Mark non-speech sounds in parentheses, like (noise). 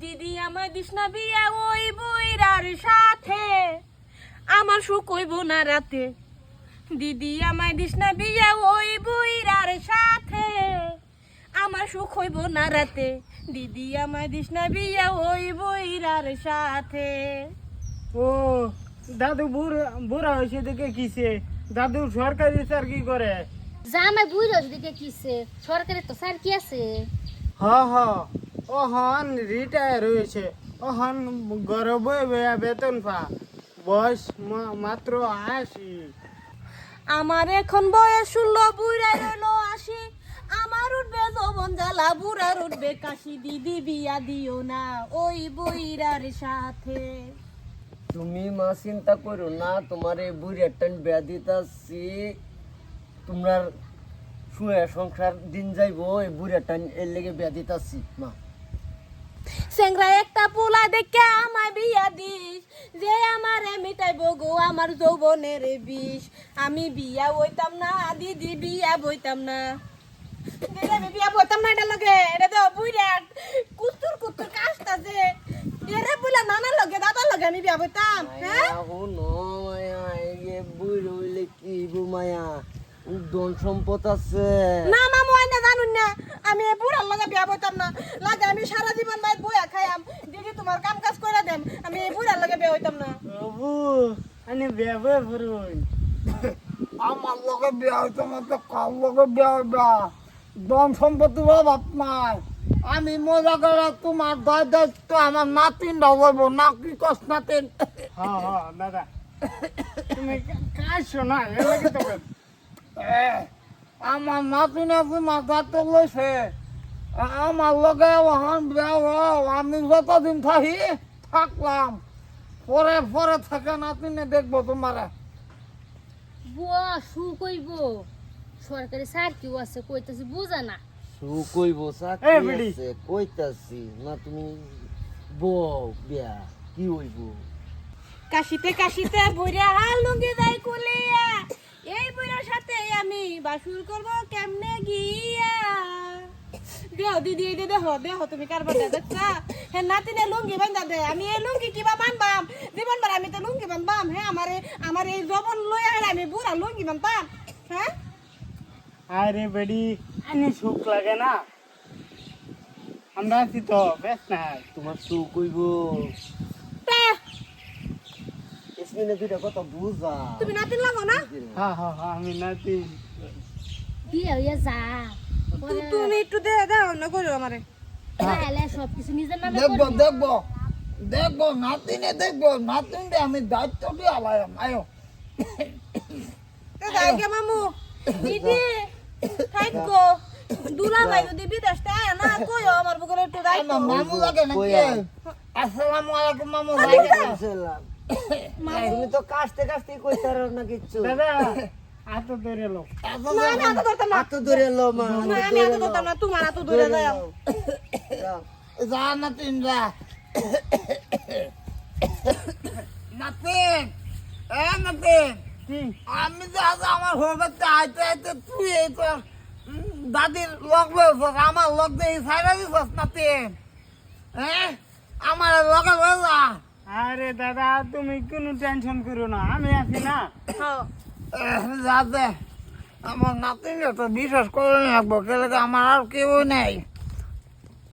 দিদি আমার দিস না বিয়া ওই বইরার সাথে। আমার সুখ হইব না রাতে। দিদি আমায় দিস না বিয়া ওই বইরার সাথে। আমার সুখ হইব না রাতে। দিদি আমায় দিস না বিয়া ওই বইরার সাথে। ও দাদু বুড়া বুড়া হয়েছে দেখে কিসে? দাদু সরকারি চাকরি করে। জামাই বুঝলো দিকে কিসে? সরকারি তো স্যার কি আছে। হ হ। ও হন রিটায়ার হয়েছে। ও হন ঘরে বয়ে বয়ে বেতন পা। বয়স মা- মাত্র আশি। আমার এখন বয়স ষোলো বুড়া রইল আসি আমার উঠবে যৌবন জ্বালা বুড়ার উঠবে কাশি। দিদি বিয়া দিও না ওই বইরার সাথে। তুমি মা চিন্তা করো না তোমার এই বুড়ির টান বেয়া দিতাছি। তোমরা শুয়ে সংসার দিন যাইবো এই বুড়ির টান এর লেগে বেয়া দিতাছি মা। সেংরা একটা পোলা দেখে আমায় বিয়া দিস। যে আমার মিটাইব গো আমার যৌবনের বিষ। আমি বিয়া বইতাম না দিদি বিয়া বইতাম না। দিদি, বিয়া বইতাম না এটা লগে এটা তো বুইরা কুতুর কুতুর কাজটা যে। এরে বুলা নানা লগে দাদা লগে আমি বিয়া বইতাম হ্যাঁ? হুনো মায়া হইলে কি গো মায়া? ধন সম্পদ আছে। না মামু আইনা জানুন না। আমি বুড়ার লগে বিয়া বইতাম না। লাগে আমি সারা জীবন বাইর বইয়া খাইয়াম দিদি তোমার কাম কাজ করে দেম আমি এই বুড়ার লগে বিয়া হইতাম না। বাবু আমি বেবে ফুরুন। আমার লগে বিয়া হইতে মতো কার লগে বিয়া হইবা? দম সম্পত্তি নাই। আমি মজা করে তোমার দায় দায়িত্ব আমার নাতিন হইব না কি কস নাতিন। হ্যাঁ হ্যাঁ দাদা। তুমি কাশো না এ লাগে তো আমার নাতিনে তোমার লইছে। আমার লগে ওহান আমি যতদিন থাকি থাকলাম। পরে পরে থেকে নাতিনে দেখব তোমারে। বুয়া সু কইব সরকারি স্যার কিও আছে কইতাছি বুঝা না। সু কইব এ চাকরি আছে কইতাছি। না তুমি বউ বিয়া কি হইব? কাশিতে কাশিতে বুড়া হাল লুঙ্গি যাই কুলিয়া। এই বুড়ার সাথে আমি বাসুর করব কেমনে গিয়া? দেহ দিদি এই দে দেহ দেহ তুমি কারবার দে দেখছা। হে নাতিনে লুঙ্গি বান্ধা দে আমি এই লুঙ্গি কিবা বানবাম? জীবন বার আমি তো লুঙ্গি বানবাম হ্যাঁ আমার আমার এই জবন লই আইলে আমি বুড়া লুঙ্গি বানতাম হ্যাঁ আরে বেডি আনি। সুখ লাগে না? আমরা আছি তো বেশ না তোমার সু কইব তা, দুইটা কথা বুঝা। তুমি নাতিন লাগো না? হ্যাঁ হ্যাঁ হ্যাঁ আমি নাতি বিয়ে হইয়া যা। তুমি একটু দে দাও না করো আমারে। তাহলে সব কিছু নিজের নামে দেখব। দেখব দেখব নাতিনে দেখব নাতিনটা আমি দায়িত্ব দিয়ে আলাম আয়ো। গে মামু। দিদি থাকো দুলা ভাই যদি বিদেশ আয় না কইও আমার বুকের একটু দায়িত্ব। মামু লাগে আয়? আসসালামু আলাইকুম মামু। সালাম। (coughs) তুমি তো কাশতে কাশতে কইতার না কিচ্ছু। দাদা আতো ধরে লো না আমি হাতে ধরতাম না। হাত ধরে লো মা। না আমি হাতে ধরতাম না তোমার হাতে ধরে যায় যা নাতিন যা। নাতিন এ নাতিন কি? আমি যে আজ আমার আইতে আইতে তুই এই তো দাদির লগ লইছস আমার লগ দিয়ে সাইরা দিছস নাতিন হ্যাঁ আমার লগে যা আরে দাদা তুমি কোনো টেনশন করো না আমি আছি না। হ্যাঁ। যাতে আমার নাতিন তো বিশ্বাস করে রাখব কেলে আমার আর কেউ নেই